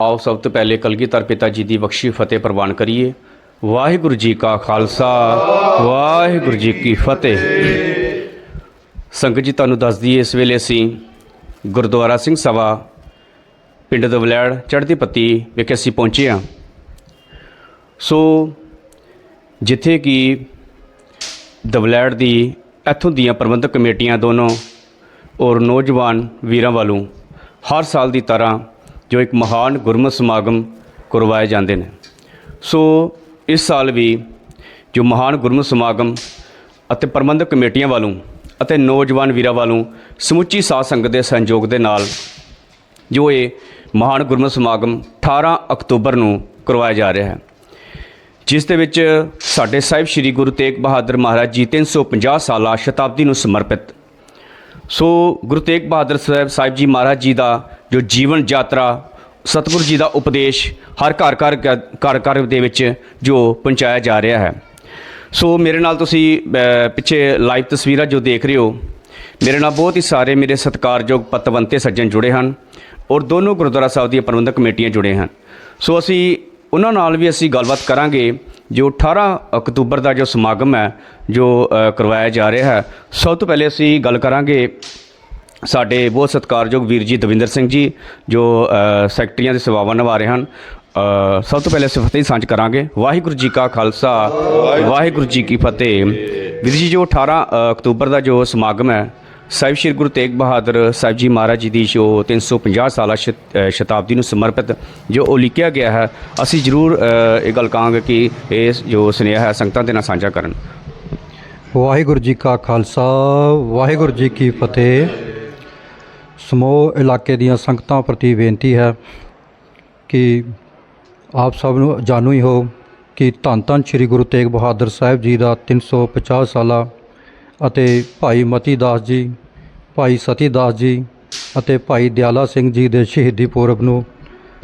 ਆਓ ਸਭ ਤੋਂ ਪਹਿਲੇ ਕਲਗੀਧਰ ਪਿਤਾ ਜੀ ਦੀ ਬਖਸ਼ੀ ਫਤਿਹ ਪ੍ਰਵਾਨ ਕਰੀਏ। ਵਾਹਿਗੁਰੂ ਜੀ ਕਾ ਖਾਲਸਾ, ਵਾਹਿਗੁਰੂ ਜੀ ਕੀ ਫਤਿਹ। ਸੰਗਤ ਜੀ, ਤੁਹਾਨੂੰ ਦੱਸ ਦਈਏ, ਇਸ ਵੇਲੇ ਅਸੀਂ ਗੁਰਦੁਆਰਾ ਸਿੰਘ ਸਭਾ ਪਿੰਡ ਦਵਲੈੜ ਚੜ੍ਹਦੀ ਪੱਤੀ ਵਿਖੇ ਅਸੀਂ ਪਹੁੰਚੇ ਹਾਂ। ਸੋ ਜਿੱਥੇ ਕਿ ਦਵਲੈੜ ਦੀ ਇੱਥੋਂ ਦੀਆਂ ਪ੍ਰਬੰਧਕ ਕਮੇਟੀਆਂ ਦੋਨੋਂ ਔਰ ਨੌਜਵਾਨ ਵੀਰਾਂ ਵੱਲੋਂ ਹਰ ਸਾਲ ਦੀ ਤਰ੍ਹਾਂ ਜੋ ਇੱਕ ਮਹਾਨ ਗੁਰਮਤਿ ਸਮਾਗਮ ਕਰਵਾਏ ਜਾਂਦੇ ਨੇ। ਸੋ ਇਸ ਸਾਲ ਵੀ ਜੋ ਮਹਾਨ ਗੁਰਮਤਿ ਸਮਾਗਮ ਅਤੇ ਪ੍ਰਬੰਧਕ ਕਮੇਟੀਆਂ ਵੱਲੋਂ ਅਤੇ ਨੌਜਵਾਨ ਵੀਰਾਂ ਵੱਲੋਂ ਸਮੁੱਚੀ ਸਾਧ ਸੰਗਤ ਦੇ ਸਹਿਯੋਗ ਦੇ ਨਾਲ ਜੋ ਇਹ ਮਹਾਨ ਗੁਰਮਤਿ ਸਮਾਗਮ 18 ਅਕਤੂਬਰ ਨੂੰ ਕਰਵਾਇਆ ਜਾ ਰਿਹਾ ਹੈ, ਜਿਸ ਦੇ ਵਿੱਚ ਸਾਡੇ ਸਾਹਿਬ ਸ੍ਰੀ ਗੁਰੂ ਤੇਗ ਬਹਾਦਰ ਮਹਾਰਾਜ ਜੀ 350 ਸਾਲਾ ਸ਼ਤਾਬਦੀ ਨੂੰ ਸਮਰਪਿਤ। ਸੋ ਗੁਰੂ ਤੇਗ ਬਹਾਦਰ ਸਾਹਿਬ ਸਾਹਿਬ ਜੀ ਮਹਾਰਾਜ ਜੀ ਦਾ ਜੋ ਜੀਵਨ ਯਾਤਰਾ, ਸਤਿਗੁਰੂ ਜੀ ਦਾ ਉਪਦੇਸ਼ ਹਰ ਘਰ ਘਰ ਘਰ ਘਰ ਦੇ ਵਿੱਚ ਜੋ ਪਹੁੰਚਾਇਆ ਜਾ ਰਿਹਾ ਹੈ। ਸੋ ਮੇਰੇ ਨਾਲ ਤੁਸੀਂ ਪਿੱਛੇ ਲਾਈਵ ਤਸਵੀਰਾਂ ਜੋ ਦੇਖ ਰਹੇ ਹੋ, ਮੇਰੇ ਨਾਲ ਬਹੁਤ ਹੀ ਸਾਰੇ ਮੇਰੇ ਸਤਿਕਾਰਯੋਗ ਪਤਵੰਤੇ ਸੱਜਣ ਜੁੜੇ ਹਨ ਔਰ ਦੋਨੋਂ ਗੁਰਦੁਆਰਾ ਸਾਹਿਬ ਦੀਆਂ ਪ੍ਰਬੰਧਕ ਕਮੇਟੀਆਂ ਜੁੜੇ ਹਨ। ਸੋ ਅਸੀਂ ਉਹਨਾਂ ਨਾਲ ਵੀ ਅਸੀਂ ਗੱਲਬਾਤ ਕਰਾਂਗੇ ਜੋ 18 ਅਕਤੂਬਰ ਦਾ ਜੋ ਸਮਾਗਮ ਹੈ, ਜੋ ਕਰਵਾਇਆ ਜਾ ਰਿਹਾ ਹੈ। ਸਭ ਤੋਂ ਪਹਿਲੇ ਅਸੀਂ ਗੱਲ ਕਰਾਂਗੇ ਸਾਡੇ ਬਹੁਤ ਸਤਿਕਾਰਯੋਗ ਵੀਰ ਜੀ ਦਵਿੰਦਰ ਸਿੰਘ ਜੀ, ਜੋ ਸੈਕਟਰੀਆਂ ਦੇ ਸੇਵਾਵਾਂ ਨਿਭਾ ਰਹੇ ਹਨ। ਸਭ ਤੋਂ ਪਹਿਲੇ ਅਸੀਂ ਫਤਿਹ ਸਾਂਝ ਕਰਾਂਗੇ। ਵਾਹਿਗੁਰੂ ਜੀ ਕਾ ਖਾਲਸਾ, ਵਾਹਿਗੁਰੂ ਜੀ ਕੀ ਫਤਿਹ। ਵੀਰ ਜੀ, ਜੋ 18 ਅਕਤੂਬਰ ਦਾ ਜੋ ਸਮਾਗਮ ਹੈ, ਸਾਹਿਬ ਸ਼੍ਰੀ ਗੁਰੂ ਤੇਗ ਬਹਾਦਰ ਸਾਹਿਬ ਜੀ ਮਹਾਰਾਜ ਜੀ ਦੀ ਜੋ 350 ਸਾਲਾ ਸ਼ਤ- ਸ਼ਤਾਬਦੀ ਨੂੰ ਸਮਰਪਿਤ ਜੋ ਉਹ ਲਿਖਿਆ ਗਿਆ ਹੈ, ਅਸੀਂ ਜ਼ਰੂਰ ਇਹ ਗੱਲ ਕਹਾਂਗੇ ਕਿ ਇਹ ਜੋ ਸੁਨੇਹਾ ਹੈ, ਸੰਗਤਾਂ ਦੇ ਨਾਲ ਸਾਂਝਾ ਕਰਨ। ਵਾਹਿਗੁਰੂ ਜੀ ਕਾ ਖਾਲਸਾ, ਵਾਹਿਗੁਰੂ ਜੀ ਕੀ ਫਤਿਹ। ਸਮੂਹ ਇਲਾਕੇ ਦੀਆਂ ਸੰਗਤਾਂ ਪ੍ਰਤੀ ਬੇਨਤੀ ਹੈ ਕਿ ਆਪ ਸਭ ਨੂੰ ਜਾਣੂ ਹੀ ਹੋ ਕਿ ਧੰਨ ਧੰਨ ਸ੍ਰੀ ਗੁਰੂ ਤੇਗ ਬਹਾਦਰ ਸਾਹਿਬ ਜੀ ਦਾ 350 ਸਾਲਾ ਅਤੇ ਭਾਈ ਮਤੀ ਦਾਸ ਜੀ, ਭਾਈ ਸਤੀ ਦਾਸ ਜੀ ਅਤੇ ਭਾਈ ਦਿਆਲਾ ਸਿੰਘ ਜੀ ਦੇ ਸ਼ਹੀਦੀ ਪੁਰਬ ਨੂੰ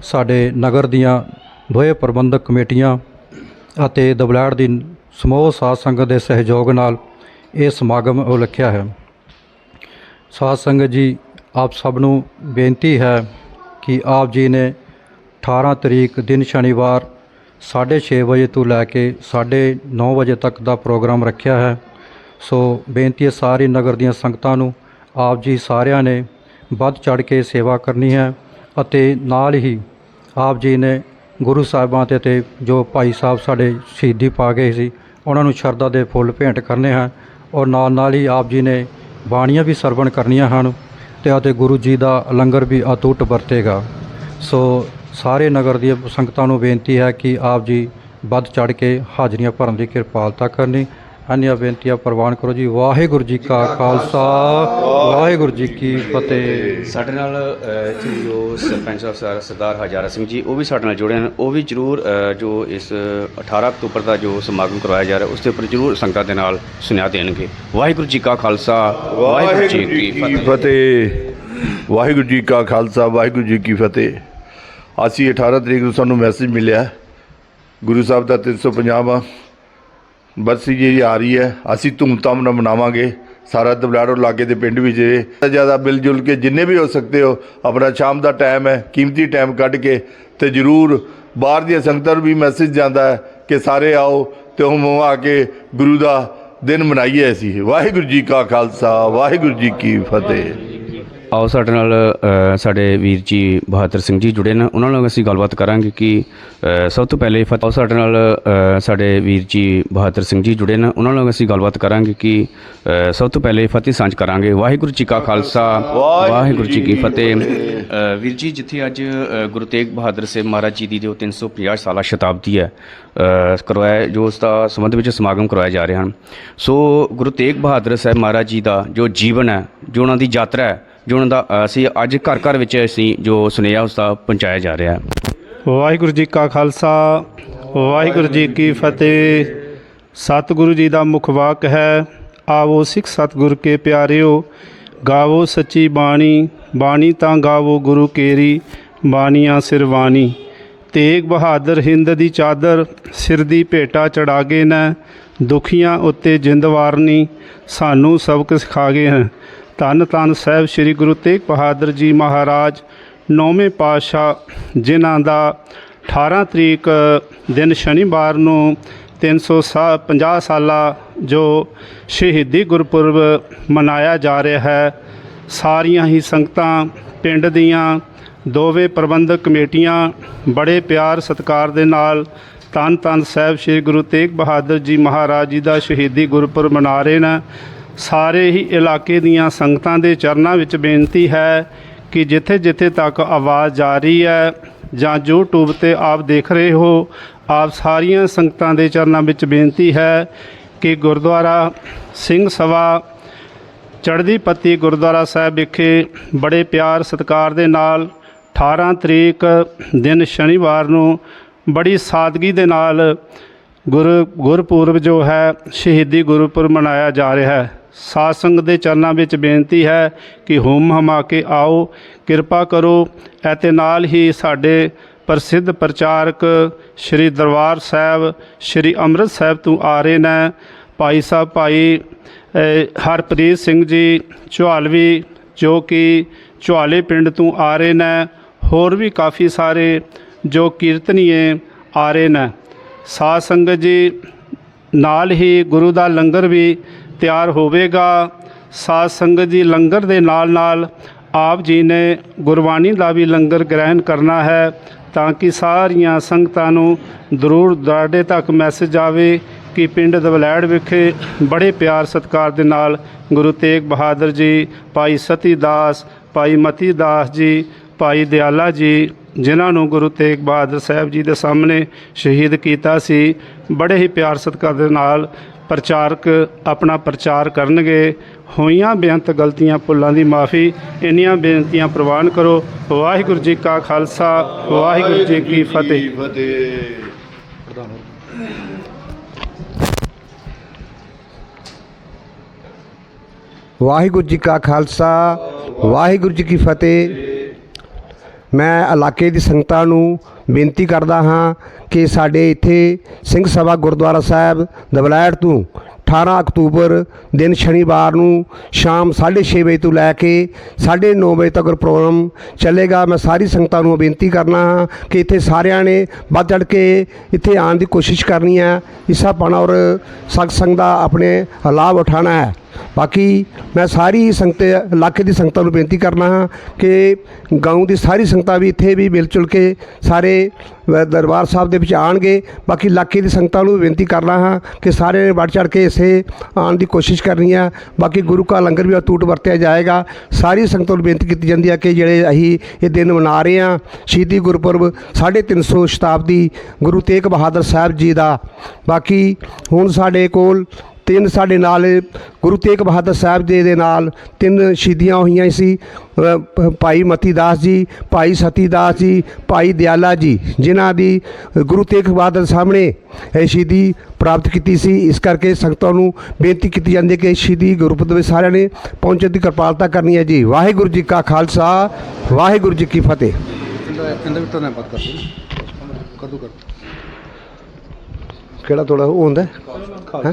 ਸਾਡੇ ਨਗਰ ਦੀਆਂ ਦੋਹੇ ਪ੍ਰਬੰਧਕ ਕਮੇਟੀਆਂ ਅਤੇ ਦਬਲੈੜ ਦੀ ਸਮੂਹ ਸਾਧ ਸੰਗਤ ਦੇ ਸਹਿਯੋਗ ਨਾਲ ਇਹ ਸਮਾਗਮ ਉਲੱਖਿਆ ਹੈ। ਸਾਧ ਸੰਗਤ ਜੀ ਆਪ ਸਭ ਨੂੰ ਬੇਨਤੀ ਹੈ ਕਿ ਆਪ ਜੀ ਨੇ 18 ਤਰੀਕ ਦਿਨ ਸ਼ਨੀਵਾਰ 6:30 ਵਜੇ ਤੋਂ ਲੈ ਕੇ 9:30 ਵਜੇ ਤੱਕ ਦਾ ਪ੍ਰੋਗਰਾਮ ਰੱਖਿਆ ਹੈ। ਸੋ ਬੇਨਤੀ ਹੈ ਸਾਰੀ ਨਗਰ ਦੀਆਂ ਸੰਗਤਾਂ ਨੂੰ, ਆਪ ਜੀ ਸਾਰਿਆਂ ਨੇ ਵੱਧ ਚੜ ਕੇ ਸੇਵਾ ਕਰਨੀ ਹੈ ਅਤੇ ਨਾਲ ਹੀ ਆਪ ਜੀ ਨੇ ਗੁਰੂ ਸਾਹਿਬਾਂ ਤੇ ਤੇ ਜੋ ਭਾਈ ਸਾਹਿਬ ਸਾਡੇ ਸ਼ਹੀਦੀ ਪਾ ਗਏ ਸੀ, ਉਹਨਾਂ ਨੂੰ ਸ਼ਰਧਾ ਦੇ ਫੁੱਲ ਭੇਂਟ ਕਰਨੇ ਹਨ ਔਰ ਨਾਲ ਨਾਲ ਹੀ ਆਪ ਜੀ ਨੇ ਬਾਣੀਆਂ ਵੀ ਸਰਵਣ ਕਰਨੀਆਂ ਹਨ। ਤੇ ਅਤੇ ਗੁਰੂ ਜੀ ਦਾ ਲੰਗਰ ਵੀ ਅਟੁੱਟ ਵਰਤੇਗਾ। ਸੋ ਸਾਰੇ ਨਗਰ ਦੀਆਂ ਸੰਗਤਾਂ ਨੂੰ ਬੇਨਤੀ ਹੈ ਕਿ ਆਪ ਜੀ ਵੱਧ ਚੜ ਕੇ ਹਾਜ਼ਰੀਆਂ ਭਰਨ ਦੀ ਕਿਰਪਾਲਤਾ ਕਰਨੀ ਅਨਿਆ ਬੇਨਤੀਆਂ ਪ੍ਰਵਾਨ ਕਰੋ ਜੀ। ਵਾਹਿਗੁਰੂ ਜੀ ਕਾ ਖਾਲਸਾ। ਵਾਹਿਗੁਰੂ ਜੀ ਕੀ ਫਤਿਹ। ਸਾਡੇ ਨਾਲ ਇੱਥੇ ਜੋ ਸਰਪੰਚ ਸਾਹਿਬ ਸਰ- ਸਰਦਾਰ ਹਜ਼ਾਰਾ ਸਿੰਘ ਜੀ ਉਹ ਵੀ ਸਾਡੇ ਨਾਲ ਜੁੜੇ ਹਨ। ਉਹ ਵੀ ਜਰੂਰ ਜੋ ਇਸ 18 ਅਕਤੂਬਰ ਦਾ ਜੋ ਸਮਾਗਮ ਕਰਵਾਇਆ ਜਾ ਰਿਹਾ ਉਸ ਦੇ ਉੱਪਰ ਜਰੂਰ ਸੰਗਤਾਂ ਦੇ ਨਾਲ ਸੁਨੇਹਾ ਦੇਣਗੇ। ਵਾਹਿਗੁਰੂ ਜੀ ਕਾ ਖਾਲਸਾ। ਵਾਹਿਗੁਰੂ ਜੀ ਕੀ ਫਤਿਹ। ਫਤਿਹ। ਵਾਹਿਗੁਰੂ ਜੀ ਕਾ ਖਾਲਸਾ ਵਾਹਿਗੁਰੂ ਜੀ ਕੀ ਫਤਿਹ। ਅਸੀਂ 18 ਤਰੀਕ ਨੂੰ ਸਾਨੂੰ ਮੈਸੇਜ ਮਿਲਿਆ। ਗੁਰੂ ਸਾਹਿਬ ਦਾ 350ਵਾਂ ਬਰਸੀ ਜਿਹੜੀ ਆ ਰਹੀ ਹੈ, ਅਸੀਂ ਧੂਮਧਾਮ ਨਾਲ ਮਨਾਵਾਂਗੇ। ਸਾਰਾ ਦਬਲਾੜੋ ਲਾਗੇ ਦੇ ਪਿੰਡ ਵਿੱਚ ਜ਼ਿਆਦਾ ਮਿਲ ਜੁਲ ਕੇ ਜਿੰਨੇ ਵੀ ਹੋ ਸਕਦੇ ਹੋ, ਆਪਣਾ ਸ਼ਾਮ ਦਾ ਟਾਈਮ ਹੈ, ਕੀਮਤੀ ਟਾਈਮ ਕੱਢ ਕੇ ਤੇ ਜਰੂਰ ਬਾਹਰ ਦੀਆਂ ਸੰਗਤਾਂ ਨੂੰ ਵੀ ਮੈਸੇਜ ਜਾਂਦਾ ਹੈ ਕਿ ਸਾਰੇ ਆਓ ਤੇ ਹਮ ਆ ਕੇ ਗੁਰੂ ਦਾ ਦਿਨ ਮਨਾਈਏ ਅਸੀਂ। ਵਾਹਿਗੁਰੂ ਜੀ ਕਾ ਖਾਲਸਾ, ਵਾਹਿਗੁਰੂ ਜੀ ਕੀ ਫਤਿਹ। ਆਓ ਸਾਡੇ ਨਾਲ ਸਾਡੇ ਵੀਰ ਜੀ ਬਹਾਦਰ ਸਿੰਘ ਜੀ ਜੁੜੇ ਨੇ। ਉਹਨਾਂ ਨਾਲ ਅਸੀਂ ਗੱਲਬਾਤ ਕਰਾਂਗੇ ਕਿ ਸਭ ਤੋਂ ਪਹਿਲੇ ਫਤਿਹ ਆਓ ਸਾਡੇ ਨਾਲ ਸਾਡੇ ਵੀਰ ਜੀ ਬਹਾਦਰ ਸਿੰਘ ਜੀ ਜੁੜੇ ਨੇ। ਉਹਨਾਂ ਨਾਲ ਅਸੀਂ ਗੱਲਬਾਤ ਕਰਾਂਗੇ ਕਿ ਸਭ ਤੋਂ ਪਹਿਲੇ ਫਤਿਹ ਸਾਂਝ ਕਰਾਂਗੇ। ਵਾਹਿਗੁਰੂ ਜੀ ਕਾ ਖਾਲਸਾ ਵਾਹਿਗੁਰੂ ਜੀ ਕੀ ਫਤਿਹ। ਵੀਰ ਜੀ ਜਿੱਥੇ ਅੱਜ ਗੁਰੂ ਤੇਗ ਬਹਾਦਰ ਸਾਹਿਬ ਮਹਾਰਾਜ ਜੀ ਦੀ ਜੋ 350 ਸਾਲਾ ਸ਼ਤਾਬਦੀ ਹੈ ਕਰਵਾਇਆ ਜੋ ਉਸ ਦਾ ਸੰਬੰਧ ਵਿੱਚ ਸਮਾਗਮ ਕਰਵਾਏ ਜਾ ਰਹੇ ਹਨ। ਸੋ ਗੁਰੂ ਤੇਗ ਬਹਾਦਰ ਸਾਹਿਬ ਮਹਾਰਾਜ ਜੀ ਦਾ ਜੋ ਜੀਵਨ ਹੈ ਜੋ ਉਹਨਾਂ ਦੀ ਯਾਤਰਾ ਹੈ ਜੋ ਉਹਨਾਂ ਦਾ ਅਸੀਂ ਅੱਜ ਘਰ ਘਰ ਵਿੱਚ ਅਸੀਂ ਜੋ ਸੁਨੇਹਾ ਉਸ ਦਾ ਪਹੁੰਚਾਇਆ ਜਾ ਰਿਹਾ ਵਾਹਿਗੁਰੂ ਜੀ ਕਾ ਖਾਲਸਾ, ਵਾਹਿਗੁਰੂ ਜੀ ਕੀ ਫਤਿਹ। ਸਤਿਗੁਰੂ ਜੀ ਦਾ ਮੁਖ ਵਾਕ ਹੈ, ਆਵੋ ਸਿੱਖ ਸਤਿਗੁਰ ਕੇ ਪਿਆਰਿਓ, ਗਾਵੋ ਸੱਚੀ ਬਾਣੀ ਬਾਣੀ ਤਾਂ ਗਾਵੋ ਗੁਰੂ ਕੇਰੀ, ਬਾਣੀਆਂ ਸਿਰਵਾਣੀ ਤੇਗ ਬਹਾਦਰ ਹਿੰਦ ਦੀ ਚਾਦਰ, ਸਿਰ ਦੀ ਭੇਟਾ ਚੜਾਗੇ ਨੇ, ਦੁਖੀਆਂ ਉੱਤੇ ਜਿੰਦ ਵਾਰਨੀ, ਸਾਨੂੰ ਸਬਕ ਸਿਖਾ ਗਏ ਹਨ। ਧੰਨ ਧੰਨ ਸਾਹਿਬ ਸ੍ਰੀ ਗੁਰੂ ਤੇਗ ਬਹਾਦਰ ਜੀ ਮਹਾਰਾਜ, ਨੌਵੇਂ ਪਾਤਸ਼ਾਹ, ਜਿਨ੍ਹਾਂ ਦਾ 18 ਤਰੀਕ ਦਿਨ ਸ਼ਨੀਵਾਰ ਨੂੰ 350 ਸਾਲਾ ਜੋ ਸ਼ਹੀਦੀ ਗੁਰਪੁਰਬ ਮਨਾਇਆ ਜਾ ਰਿਹਾ ਹੈ, ਸਾਰੀਆਂ ਹੀ ਸੰਗਤਾਂ ਪਿੰਡ ਦੀਆਂ ਦੋਵੇਂ ਪ੍ਰਬੰਧਕ ਕਮੇਟੀਆਂ ਬੜੇ ਪਿਆਰ ਸਤਿਕਾਰ ਦੇ ਨਾਲ ਧੰਨ ਧੰਨ ਸਾਹਿਬ ਸ੍ਰੀ ਗੁਰੂ ਤੇਗ ਬਹਾਦਰ ਜੀ ਮਹਾਰਾਜ ਜੀ ਦਾ ਸ਼ਹੀਦੀ ਗੁਰਪੁਰਬ ਮਨਾ ਰਹੇ ਨੇ। ਸਾਰੇ ਹੀ ਇਲਾਕੇ ਦੀਆਂ ਸੰਗਤਾਂ ਦੇ ਚਰਨਾਂ ਵਿੱਚ ਬੇਨਤੀ ਹੈ ਕਿ ਜਿੱਥੇ ਜਿੱਥੇ ਤੱਕ ਆਵਾਜ਼ ਜਾ ਰਹੀ ਹੈ ਜਾਂ YouTube ਤੇ ਆਪ ਦੇਖ ਰਹੇ ਹੋ, ਆਪ ਸਾਰੀਆਂ ਸੰਗਤਾਂ ਦੇ ਚਰਨਾਂ ਵਿੱਚ ਬੇਨਤੀ ਹੈ ਕਿ ਗੁਰਦੁਆਰਾ ਸਿੰਘ ਸਭਾ ਚੜ੍ਹਦੀ ਪੱਤੀ ਗੁਰਦੁਆਰਾ ਸਾਹਿਬ ਵਿਖੇ ਬੜੇ ਪਿਆਰ ਸਤਿਕਾਰ ਦੇ ਨਾਲ 18 ਤਰੀਕ ਦਿਨ ਸ਼ਨੀਵਾਰ ਨੂੰ ਬੜੀ ਸਾਦਗੀ ਦੇ ਨਾਲ ਗੁਰ ਗੁਰਪੁਰਬ ਜੋ ਹੈ, ਸ਼ਹੀਦੀ ਗੁਰਪੁਰਬ ਮਨਾਇਆ ਜਾ ਰਿਹਾ ਹੈ। ਸਾਧ ਸੰਗਤ ਦੇ ਚਰਨਾਂ ਵਿੱਚ ਬੇਨਤੀ ਹੈ ਕਿ ਹੁਮ ਹਮਾ ਕੇ ਆਓ, ਕਿਰਪਾ ਕਰੋ ਅਤੇ ਨਾਲ ਹੀ ਸਾਡੇ ਪ੍ਰਸਿੱਧ ਪ੍ਰਚਾਰਕ ਸ੍ਰੀ ਦਰਬਾਰ ਸਾਹਿਬ, ਸ੍ਰੀ ਅੰਮ੍ਰਿਤ ਸਾਹਿਬ ਤੋਂ ਆ ਰਹੇ ਨੇ। ਭਾਈ ਸਾਹਿਬ, ਭਾਈ ਹਰਪ੍ਰੀਤ ਸਿੰਘ ਜੀ ਚੁਹਾਲਵੀ ਜੋ ਕਿ ਚੁਹਾਲੇ ਪਿੰਡ ਤੋਂ ਆ ਰਹੇ ਨੇ, ਹੋਰ ਵੀ ਕਾਫੀ ਸਾਰੇ ਜੋ ਕੀਰਤਨੀਏ ਆ ਰਹੇ ਨੇ। ਸਾਧ ਸੰਗਤ ਜੀ, ਨਾਲ ਹੀ ਗੁਰੂ ਦਾ ਲੰਗਰ ਵੀ ਤਿਆਰ ਹੋਵੇਗਾ। ਸਾਧ ਸੰਗਤ ਜੀ, ਲੰਗਰ ਦੇ ਨਾਲ ਨਾਲ ਆਪ ਜੀ ਨੇ ਗੁਰਬਾਣੀ ਦਾ ਵੀ ਲੰਗਰ ਗ੍ਰਹਿਣ ਕਰਨਾ ਹੈ ਤਾਂ ਕਿ ਸਾਰੀਆਂ ਸੰਗਤਾਂ ਨੂੰ ਜ਼ਰੂਰ ਦਰਾਡੇ ਤੱਕ ਮੈਸੇਜ ਆਵੇ ਕਿ ਪਿੰਡ ਦਵਲੈੜ ਵਿਖੇ ਬੜੇ ਪਿਆਰ ਸਤਿਕਾਰ ਦੇ ਨਾਲ ਗੁਰੂ ਤੇਗ ਬਹਾਦਰ ਜੀ, ਭਾਈ ਸਤੀ ਦਾਸ ਭਾਈ ਮਤੀ ਦਾਸ ਜੀ, ਭਾਈ ਦਿਆਲਾ ਜੀ, ਜਿਨ੍ਹਾਂ ਨੂੰ ਗੁਰੂ ਤੇਗ ਬਹਾਦਰ ਸਾਹਿਬ ਜੀ ਦੇ ਸਾਹਮਣੇ ਸ਼ਹੀਦ ਕੀਤਾ ਸੀ, ਬੜੇ ਹੀ ਪਿਆਰ ਸਤਿਕਾਰ ਦੇ ਨਾਲ ਪ੍ਰਚਾਰਕ ਆਪਣਾ ਪ੍ਰਚਾਰ ਕਰਨਗੇ। ਹੋਈਆਂ ਬੇਅੰਤ ਗਲਤੀਆਂ ਭੁੱਲਾਂ ਦੀ ਮਾਫੀ ਇੰਨੀਆਂ ਬੇਨਤੀਆਂ ਪ੍ਰਵਾਨ ਕਰੋ। ਵਾਹਿਗੁਰੂ ਜੀ ਕਾ ਖਾਲਸਾ ਵਾਹਿਗੁਰੂ ਜੀ ਕੀ ਫਤਿਹ। ਵਾਹਿਗੁਰੂ ਜੀ ਕਾ ਖਾਲਸਾ ਵਾਹਿਗੁਰੂ ਜੀ ਕੀ ਫਤਿਹ। ਮੈਂ ਇਲਾਕੇ ਦੀ ਸੰਗਤਾਂ ਨੂੰ ਬੇਨਤੀ ਕਰਦਾ ਹਾਂ ਕਿ ਸਾਡੇ ਇੱਥੇ ਸਿੰਘ ਸਭਾ ਗੁਰਦੁਆਰਾ ਸਾਹਿਬ ਦਬਲੈਟ ਤੋਂ 18 ਅਕਤੂਬਰ ਦਿਨ ਸ਼ਨੀਵਾਰ ਨੂੰ ਸ਼ਾਮ 6:30 ਵਜੇ ਤੋਂ ਲੈ ਕੇ 9:30 ਵਜੇ ਤੱਕ ਪ੍ਰੋਗਰਾਮ ਚੱਲੇਗਾ। ਮੈਂ ਸਾਰੀ ਸੰਗਤਾਂ ਨੂੰ ਬੇਨਤੀ ਕਰਨਾ ਹਾਂ ਕਿ ਇੱਥੇ ਸਾਰਿਆਂ ਨੇ ਵੱਧ ਚੜ੍ਹ ਕੇ ਇੱਥੇ ਆਉਣ ਦੀ ਕੋਸ਼ਿਸ਼ ਕਰਨੀ ਹੈ। ਹਿੱਸਾ ਪਾਉਣਾ ਔਰ ਸਤ ਸੰਗ ਦਾ ਆਪਣੇ ਲਾਭ ਉਠਾਉਣਾ ਹੈ। ਬਾਕੀ ਮੈਂ ਸਾਰੀ ਸੰਗਤ, ਇਲਾਕੇ ਦੀ ਸੰਗਤਾਂ ਨੂੰ ਬੇਨਤੀ ਕਰਨਾ ਹਾਂ ਕਿ ਗਾਉਂ ਦੀ ਸਾਰੀ ਸੰਗਤਾਂ ਵੀ ਇੱਥੇ ਵੀ ਮਿਲ ਜੁਲ ਕੇ ਸਾਰੇ ਦਰਬਾਰ ਸਾਹਿਬ ਦੇ ਵਿੱਚ ਆਣਗੇ ਬਾਕੀ ਇਲਾਕੇ ਦੀ ਸੰਗਤਾਂ ਨੂੰ ਵੀ ਬੇਨਤੀ ਕਰਨਾ ਹਾਂ ਕਿ ਸਾਰੇ ਨੇ ਵੱਧ ਚੜ ਕੇ ਇਸੇ ਆਉਣ ਦੀ ਕੋਸ਼ਿਸ਼ ਕਰਨੀ ਹੈ ਬਾਕੀ ਗੁਰੂ ਕਾ ਲੰਗਰ ਵੀ ਅਟੂਟ ਵਰਤਿਆ ਜਾਏਗਾ। ਸਾਰੀ ਸੰਗਤਾਂ ਨੂੰ ਬੇਨਤੀ ਕੀਤੀ ਜਾਂਦੀ ਹੈ ਕਿ ਜਿਹੜੇ ਅਸੀਂ ਇਹ ਦਿਨ ਮਨਾ ਰਹੇ ਹਾਂ, ਸ਼ਹੀਦੀ ਗੁਰਪੁਰਬ 350 ਸ਼ਤਾਬਦੀ ਗੁਰੂ ਤੇਗ ਬਹਾਦਰ ਸਾਹਿਬ ਜੀ ਦਾ। ਬਾਕੀ ਹੁਣ ਸਾਡੇ ਕੋਲ ਤਿੰਨ ਸਾਡੇ ਨਾਲ ਗੁਰੂ ਤੇਗ ਬਹਾਦਰ ਸਾਹਿਬ ਜੀ ਦੇ ਨਾਲ ਤਿੰਨ ਸ਼ਹੀਦੀਆਂ ਹੋਈਆਂ ਸੀ ਭਾਈ ਮਤੀ ਦਾਸ ਜੀ ਭਾਈ ਸਤੀ ਦਾਸ ਜੀ ਭਾਈ ਦਿਆਲਾ ਜੀ ਜਿਨ੍ਹਾਂ ਦੀ ਗੁਰੂ ਤੇਗ ਬਹਾਦਰ ਸਾਹਮਣੇ ਇਹ ਸ਼ਹੀਦੀ ਪ੍ਰਾਪਤ ਕੀਤੀ ਸੀ। ਇਸ ਕਰਕੇ ਸੰਗਤਾਂ ਨੂੰ ਬੇਨਤੀ ਕੀਤੀ ਜਾਂਦੀ ਹੈ ਕਿ ਸ਼ਹੀਦੀ ਗੁਰਪੁਰਬ ਵਿੱਚ ਸਾਰਿਆਂ ਨੇ ਪਹੁੰਚਣ ਦੀ ਕਿਰਪਾਲਤਾ ਕਰਨੀ ਹੈ ਜੀ। ਵਾਹਿਗੁਰੂ ਜੀ ਕਾ ਖਾਲਸਾ ਵਾਹਿਗੁਰੂ ਜੀ ਕੀ ਫਤਿਹ। ਕਿਹੜਾ ਥੋੜਾ ਉਹ ਹੁੰਦਾ ਹੈਂ?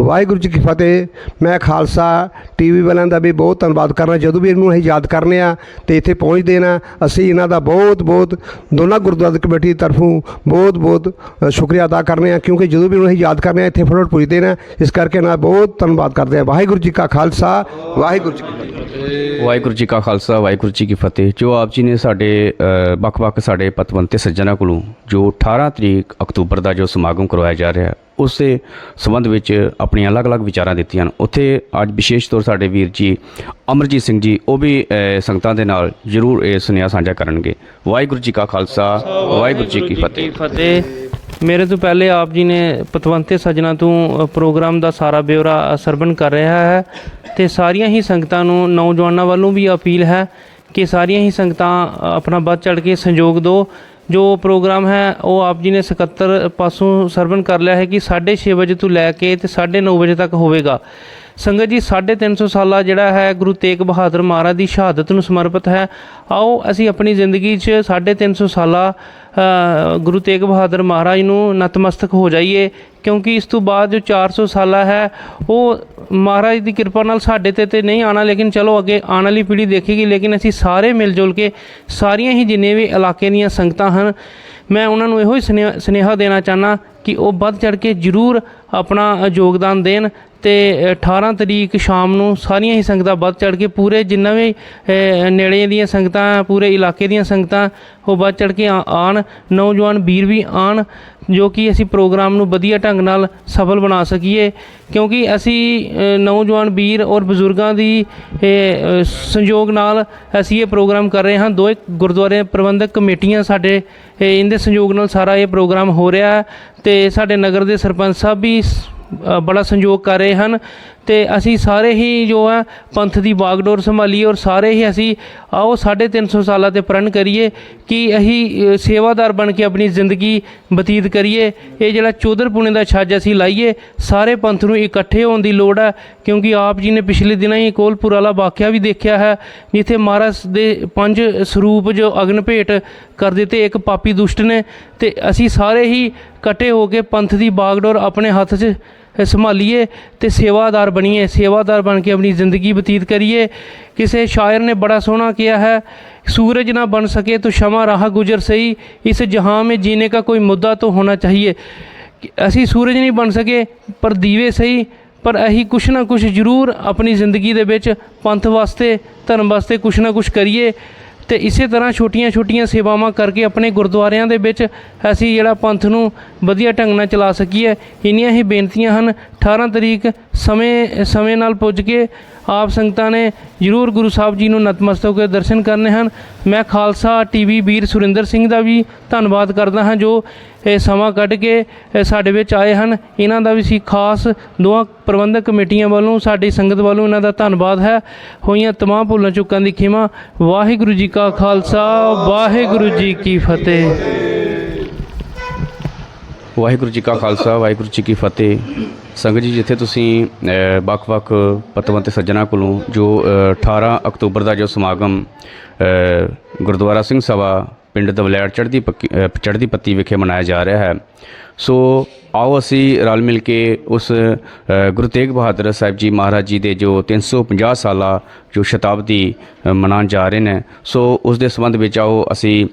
ਵਾਹਿਗੁਰੂ ਜੀ ਕੀ ਫਤਿਹ। ਮੈਂ ਖਾਲਸਾ ਟੀਵੀ ਵਾਲਿਆਂ ਦਾ ਵੀ ਬਹੁਤ ਧੰਨਵਾਦ ਕਰਨਾ, ਜਦੋਂ ਵੀ ਇਹਨੂੰ ਅਸੀਂ ਯਾਦ ਕਰਨੇ ਆ ਤੇ ਇੱਥੇ ਪਹੁੰਚਦੇ ਨਾ, ਅਸੀਂ ਇਹਨਾਂ ਦਾ ਬਹੁਤ ਬਹੁਤ, ਦੋਨਾਂ ਗੁਰਦੁਆਰਾ ਕਮੇਟੀ ਤਰਫੋਂ ਬਹੁਤ ਬਹੁਤ ਸ਼ੁਕਰੀਆ ਅਦਾ ਕਰਨੇ ਆ, ਕਿਉਂਕਿ ਜਦੋਂ ਵੀ ਇਹਨੂੰ ਅਸੀਂ ਯਾਦ ਕਰਨੇ ਆ, ਇੱਥੇ ਫਟੋਫਟ ਪੁੱਜਦੇ ਨਾ, ਇਸ ਕਰਕੇ ਨਾ ਬਹੁਤ ਧੰਨਵਾਦ ਕਰਦੇ ਆ। ਵਾਹਿਗੁਰੂ ਜੀ ਕਾ ਖਾਲਸਾ, ਵਾਹਿਗੁਰੂ ਜੀ ਕੀ ਫਤਿਹ। ਵਾਹਿਗੁਰੂ ਜੀ ਕਾ ਖਾਲਸਾ, ਵਾਹਿਗੁਰੂ ਜੀ ਕੀ ਫਤਿਹ। ਜੋ ਆਪ ਜੀ ਨੇ ਸਾਡੇ ਵੱਖ-ਵੱਖ ਸਾਡੇ ਪਤਵੰਤੇ ਸੱਜਣਾ ਕੋਲੋਂ ਜੋ 18 ਤਰੀਕ ਅਕਤੂਬਰ ਦਾ ਜੋ ਸਮਾਗਮ ਕਰਵਾਇਆ ਜਾ ਰਿਹਾ ਉਸ ਦੇ ਸੰਬੰਧ ਵਿੱਚ ਆਪਣੀਆਂ ਅਲੱਗ-ਅਲੱਗ ਵਿਚਾਰਾਂ ਦਿੱਤੀਆਂ ਹਨ। ਉੱਥੇ ਅੱਜ ਵਿਸ਼ੇਸ਼ ਤੌਰ ਸਾਡੇ ਵੀਰ ਜੀ ਅਮਰਜੀਤ ਸਿੰਘ ਜੀ, ਉਹ ਵੀ ਸੰਗਤਾਂ ਦੇ ਨਾਲ ਜ਼ਰੂਰ ਇਹ ਸੁਨੇਹਾ ਸਾਂਝਾ ਕਰਨਗੇ। ਵਾਹਿਗੁਰੂ ਜੀ ਕਾ ਖਾਲਸਾ, ਵਾਹਿਗੁਰੂ ਜੀ ਕੀ ਫਤਿਹ। ਫਤਿਹ। ਮੇਰੇ ਤੋਂ ਪਹਿਲੇ ਆਪ ਜੀ ਨੇ ਪਤਵੰਤੇ ਸੱਜਣਾ ਤੋਂ ਪ੍ਰੋਗਰਾਮ ਦਾ ਸਾਰਾ ਬਿਉਰਾ ਸਰਵਣ ਕਰ ਰਿਹਾ ਹੈ ਤੇ ਸਾਰੀਆਂ ਹੀ ਸੰਗਤਾਂ ਨੂੰ, ਨੌਜਵਾਨਾਂ ਵੱਲੋਂ ਵੀ ਅਪੀਲ ਹੈ ਕਿ ਸਾਰੀਆਂ ਹੀ ਸੰਗਤਾਂ ਆਪਣਾ ਵੱਧ ਚੜ ਕੇ ਸੰਯੋਗ ਦਿਓ। ਜੋ ਪ੍ਰੋਗਰਾਮ ਹੈ ਉਹ ਆਪ ਜੀ ਨੇ 77 ਪਾਸੋਂ ਸਰਵਣ ਕਰ ਲਿਆ ਹੈ ਕਿ 6:30 ਵਜੇ ਤੋਂ ਲੈ ਕੇ ਤੇ 9:30 ਵਜੇ ਤੱਕ ਹੋਵੇਗਾ। ਸੰਗਤ ਜੀ 350 ਸਾਲਾ ਜਿਹੜਾ ਹੈ ਗੁਰੂ ਤੇਗ ਬਹਾਦਰ ਮਹਾਰਾਜ ਦੀ ਸ਼ਹਾਦਤ ਨੂੰ ਸਮਰਪਿਤ ਹੈ। ਆਓ ਅਸੀਂ ਆਪਣੀ ਜ਼ਿੰਦਗੀ 'ਚ 350 ਸਾਲਾ ਅ, ਗੁਰੂ ਤੇਗ ਬਹਾਦਰ ਮਹਾਰਾਜ ਨੂੰ ਨਤਮਸਤਕ ਹੋ ਜਾਈਏ, ਕਿਉਂਕਿ ਇਸ ਤੋਂ ਬਾਅਦ ਜੋ 400 ਸਾਲਾ ਹੈ, ਉਹ ਮਹਾਰਾਜ ਦੀ ਕਿਰਪਾ ਨਾਲ ਸਾਡੇ ਤੇ ਤੇ ਨਹੀਂ ਆਣਾ ਲੇਕਿਨ ਚਲੋ ਅੱਗੇ ਆਉਣ ਵਾਲੀ ਪੀੜ੍ਹੀ ਦੇਖੇਗੀ, ਲੇਕਿਨ ਅਸੀਂ ਸਾਰੇ ਮਿਲ ਜੁਲ ਕੇ ਸਾਰੀਆਂ ਹੀ ਜਿੰਨੇ ਵੀ ਇਲਾਕੇ ਦੀਆਂ ਸੰਗਤਾਂ ਹਨ, ਮੈਂ ਉਹਨਾਂ ਨੂੰ ਇਹੋ ਹੀ ਸੁਨੇਹਾ ਸੁਨੇਹਾ ਦੇਣਾ ਚਾਹਨਾ ਕਿ ਉਹ ਵੱਧ ਚੜ ਕੇ ਜ਼ਰੂਰ ਆਪਣਾ ਯੋਗਦਾਨ ਦੇਣ ਤੇ 18 ਤਰੀਕ ਸ਼ਾਮ ਨੂੰ ਸਾਰੀਆਂ ਹੀ ਸੰਗਤਾਂ ਵੱਧ ਚੜ ਕੇ ਪੂਰੇ ਜਿੰਨਾ ਵੀ ਨੇੜੇ ਦੀਆਂ ਸੰਗਤਾਂ, ਪੂਰੇ ਇਲਾਕੇ ਦੀਆਂ ਸੰਗਤਾਂ, ਉਹ ਵੱਧ ਚੜ ਕੇ ਆ- ਆਉਣ ਨੌਜਵਾਨ ਵੀਰ ਵੀ ਆਉਣ ਜੋ ਕਿ ਅਸੀਂ ਪ੍ਰੋਗਰਾਮ ਨੂੰ ਵਧੀਆ ਢੰਗ ਨਾਲ ਸਫਲ ਬਣਾ ਸਕੀਏ। ਕਿਉਂਕਿ ਅਸੀਂ ਨੌਜਵਾਨ ਵੀਰ ਔਰ ਬਜ਼ੁਰਗਾਂ ਦੀ ਸੰਯੋਗ ਨਾਲ ਅਸੀਂ ਇਹ ਪ੍ਰੋਗਰਾਮ ਕਰ ਰਹੇ ਹਾਂ। ਦੋਏ ਗੁਰਦੁਆਰੇ ਪ੍ਰਬੰਧਕ ਕਮੇਟੀਆਂ ਸਾਡੇ ਇਹਦੇ ਸੰਯੋਗ ਨਾਲ ਸਾਰਾ ਇਹ ਪ੍ਰੋਗਰਾਮ ਹੋ ਰਿਹਾ ਹੈ ਤੇ ਸਾਡੇ ਨਗਰ ਦੇ ਸਰਪੰਚ ਸਾਹਿਬ ਵੀ ਬੜਾ ਸੰਯੋਗ ਕਰ ਰਹੇ ਹਨ। ਤੇ ਅਸੀਂ ਸਾਰੇ ਹੀ ਜੋ ਹੈ ਪੰਥ ਦੀ ਬਾਗਡੋਰ ਸੰਭਾਲੀਏ ਔਰ ਸਾਰੇ ਹੀ ਅਸੀਂ ਆਓ 350 ਸਾਲਾਂ ਤੇ ਪ੍ਰਣ ਕਰੀਏ ਕਿ ਅਸੀਂ ਸੇਵਾਦਾਰ ਬਣ ਕੇ ਆਪਣੀ ਜ਼ਿੰਦਗੀ ਬਤੀਤ ਕਰੀਏ। ਇਹ ਜਿਹੜਾ ਚੌਧਰ ਪੁਣੇ ਦਾ ਛੱਜ ਅਸੀਂ ਲਾਈਏ, ਸਾਰੇ ਪੰਥ ਨੂੰ ਇਕੱਠੇ ਹੋਣ ਦੀ ਲੋੜ ਹੈ ਕਿਉਂਕਿ ਆਪ ਜੀ ਨੇ ਪਿਛਲੇ ਦਿਨਾਂ ਹੀ ਕੋਲਪੁਰ ਵਾਲਾ ਵਾਕਿਆ ਵੀ ਦੇਖਿਆ ਹੈ, ਜਿੱਥੇ ਮਹਾਰਾਜ ਦੇ ਪੰਜ ਸਰੂਪ ਜੋ ਅਗਨ ਭੇਟ ਕਰ ਦਿੱਤੇ, ਇੱਕ ਪਾਪੀ ਦੁਸ਼ਟ ਨੇ ਤੇ ਅਸੀਂ ਸਾਰੇ ਹੀ ਇਕੱਠੇ ਹੋ ਕੇ ਪੰਥ ਦੀ ਬਾਗਡੋਰ ਆਪਣੇ ਹੱਥ 'ਚ ਸੰਭਾਲੀਏ ਤੇ ਸੇਵਾਦਾਰ ਬਣੀਏ ਸੇਵਾਦਾਰ ਬਣ ਕੇ ਆਪਣੀ ਜ਼ਿੰਦਗੀ ਬਤੀਤ ਕਰੀਏ ਕਿਸੇ ਸ਼ਾਇਰ ਨੇ ਬੜਾ ਸੋਹਣਾ ਕਿਹਾ ਹੈ सूरज ना बन सके तो क्षमा राह गुजर सही इस जहां में जीने का कोई मुद्दा तो होना चाहिए ਕਿ ਅਸੀਂ ਸੂਰਜ ਨਹੀਂ ਬਣ ਸਕੇ ਪਰ ਦੀਵੇ ਸਹੀ ਪਰ ਅਸੀਂ ਕੁਛ ਨਾ ਕੁਛ ਜ਼ਰੂਰ ਆਪਣੀ ਜ਼ਿੰਦਗੀ ਦੇ ਵਿੱਚ ਪੰਥ ਵਾਸਤੇ ਧਰਮ ਵਾਸਤੇ ਕੁਛ ਨਾ ਕੁਛ ਕਰੀਏ ਤੇ ਇਸੇ ਤਰ੍ਹਾਂ ਛੋਟੀਆਂ-ਛੋਟੀਆਂ ਸੇਵਾਵਾਂ ਕਰਕੇ ਆਪਣੇ ਗੁਰਦੁਆਰਿਆਂ ਦੇ ਵਿੱਚ ਅਸੀਂ ਜਿਹੜਾ ਪੰਥ ਨੂੰ ਵਧੀਆ ਢੰਗ ਨਾਲ ਚਲਾ ਸਕੀਏ, ਇੰਨੀਆਂ ਹੀ ਬੇਨਤੀਆਂ ਹਨ। 18 ਤਰੀਕ ਸਮੇਂ ਸਮੇਂ ਨਾਲ ਪੁੱਜ ਕੇ ਆਪ ਸੰਗਤਾਂ ਨੇ ਜ਼ਰੂਰ ਗੁਰੂ ਸਾਹਿਬ ਜੀ ਨੂੰ ਨਤਮਸਤਕ ਹੋ ਕੇ ਦਰਸ਼ਨ ਕਰਨੇ ਹਨ। ਮੈਂ ਖਾਲਸਾ ਟੀਵੀ ਵੀਰ ਸੁਰਿੰਦਰ ਸਿੰਘ ਦਾ ਵੀ ਧੰਨਵਾਦ ਕਰਦਾ ਹਾਂ ਜੋ ਇਹ ਸਮਾਂ ਕੱਢ ਕੇ ਸਾਡੇ ਵਿੱਚ ਆਏ ਹਨ। ਇਹਨਾਂ ਦਾ ਵੀ ਸੀ ਖਾਸ ਦੋਵਾਂ ਪ੍ਰਬੰਧਕ ਕਮੇਟੀਆਂ ਵੱਲੋਂ ਸਾਡੀ ਸੰਗਤ ਵੱਲੋਂ ਇਹਨਾਂ ਦਾ ਧੰਨਵਾਦ ਹੈ। ਹੋਈਆਂ ਤਮਾਮ ਭੁੱਲਾਂ ਚੁੱਕਾਂ ਦੀ ਖਿਮਾ ਵਾਹਿਗੁਰੂ ਜੀ ਕਾ ਖਾਲਸਾ ਵਾਹਿਗੁਰੂ ਜੀ ਕੀ ਫਤਿਹ। ਵਾਹਿਗੁਰੂ ਜੀ ਕਾ ਖਾਲਸਾ ਵਾਹਿਗੁਰੂ ਜੀ ਕੀ ਫਤਿਹ। ਸੰਗਤ ਜੀ ਜਿੱਥੇ ਤੁਸੀਂ ਵੱਖ-ਵੱਖ ਪਤਵੰਤ ਸੱਜਣਾ ਕੋਲੋਂ ਜੋ ਅ, 18 ਅਕਤੂਬਰ ਦਾ ਜੋ ਸਮਾਗਮ ਗੁਰਦੁਆਰਾ ਸਿੰਘ ਸਭਾ ਪਿੰਡ ਦਵਲੈੜ ਚੜ੍ਹਦੀ ਪੱਕੀ ਚੜ੍ਹਦੀ ਪੱਤੀ ਵਿਖੇ ਮਨਾਇਆ ਜਾ ਰਿਹਾ ਹੈ। ਸੋ ਆਓ ਅਸੀਂ ਰਲ ਮਿਲ ਕੇ ਉਸ ਗੁਰੂ ਤੇਗ ਬਹਾਦਰ ਸਾਹਿਬ ਜੀ ਮਹਾਰਾਜ ਜੀ ਦੇ ਜੋ 350 ਸਾਲਾ ਜੋ ਸ਼ਤਾਬਦੀ ਮਨਾਉਣ ਜਾ ਰਹੇ ਨੇ। ਸੋ ਉਸ ਦੇ ਸੰਬੰਧ ਵਿੱਚ ਆਓ ਅਸੀਂ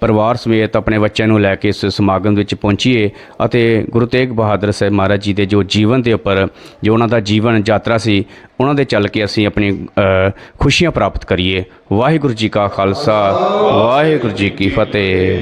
ਪਰਿਵਾਰ ਸਮੇਤ ਆਪਣੇ ਬੱਚਿਆਂ ਨੂੰ ਲੈ ਕੇ ਇਸ ਸਮਾਗਮ ਵਿੱਚ ਪਹੁੰਚੀਏ ਅਤੇ ਗੁਰੂ ਤੇਗ ਬਹਾਦਰ ਸਾਹਿਬ ਮਹਾਰਾਜ ਜੀ ਦੇ ਜੋ ਜੀਵਨ ਦੇ ਉੱਪਰ ਜੋ ਉਹਨਾਂ ਦਾ ਜੀਵਨ ਯਾਤਰਾ ਸੀ, ਉਹਨਾਂ ਦੇ ਚੱਲ ਕੇ ਅਸੀਂ ਆਪਣੀ ਖੁਸ਼ੀਆਂ ਪ੍ਰਾਪਤ ਕਰੀਏ। ਵਾਹਿਗੁਰੂ ਜੀ ਕਾ ਖਾਲਸਾ, ਵਾਹਿਗੁਰੂ ਜੀ ਕੀ ਫਤਿਹ।